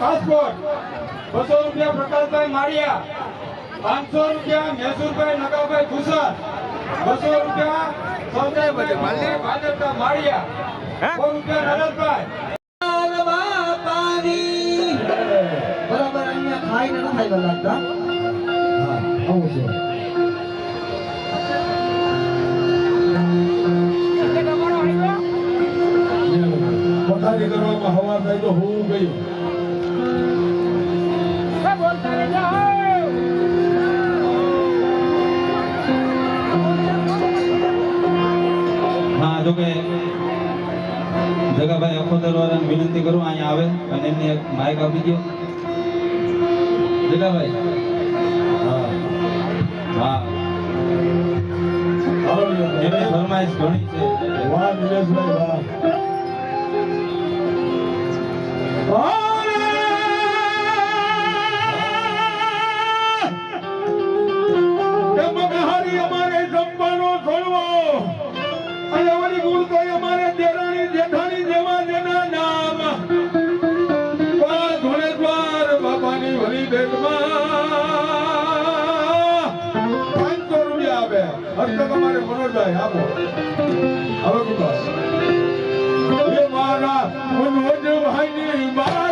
Passport બસો રૂપિયા પ્રકાશભાઈ માળિયા પાંચસો રૂપિયા મહેસુરભાઈ નગાભાઈ ભૂષણ બસો રૂપિયા સૌદાભાઈ ભાજપના માળિયા સો રૂપિયા નરદભાઈ બરાબર અહીંયા ખાઈને ન ખાઈ લાગતા? આવું છે પથારી કરવામાં હવા થાય તો હું ગયું. અખોદર વિનંતી કરું અહીંયા આવે અને એમને એક માઇક આપી દો. જગાભાઈ હા. એમની ફરમાઈશ ઘણી છે. વાહ નિલેશભાઈ વાહ. અમારે જમવાનો છોડવો. અને અમારી ગુણ અમારે મનોજભાઈ આપો હવે એ મારા મનોજભાઈની બાગ ડેલી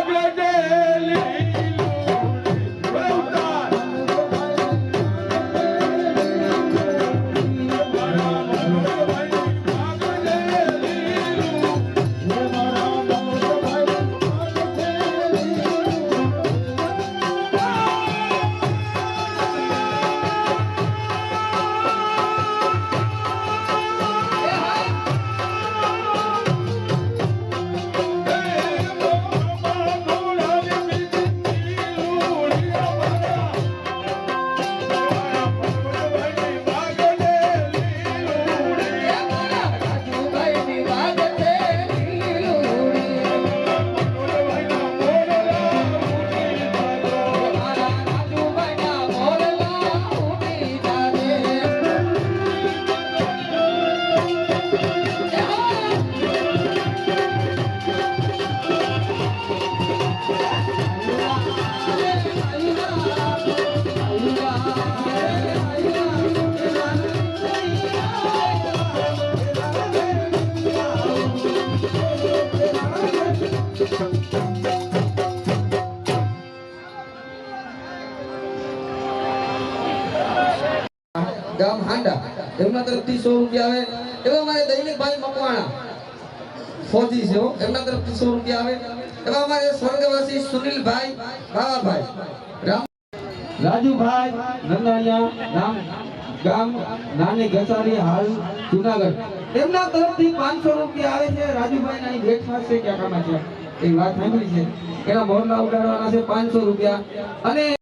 એમના તરફથી સો રૂપિયા આવે. એવા અમારે દૈનિકભાઈ મકવાણા. ફોજી છે એમના તરફથી સો રૂપિયા આવે. એવા અમારે સ્વર્ગવાસી સુનિલભાઈ બાવાભાઈ. રાજુભાઈ નંદાણિયા ગામ નાની ઘસારી હાલ જુનાગઢ. એમના તરફથી પાંચસો રૂપિયા આવે છે. રાજુભાઈ ના ભેટમાં છે ક્યાં કામ છે? એ વાત સાંભળી છે. એના મોરલા ઉડાડવાના છે પાંચસો રૂપિયા. અને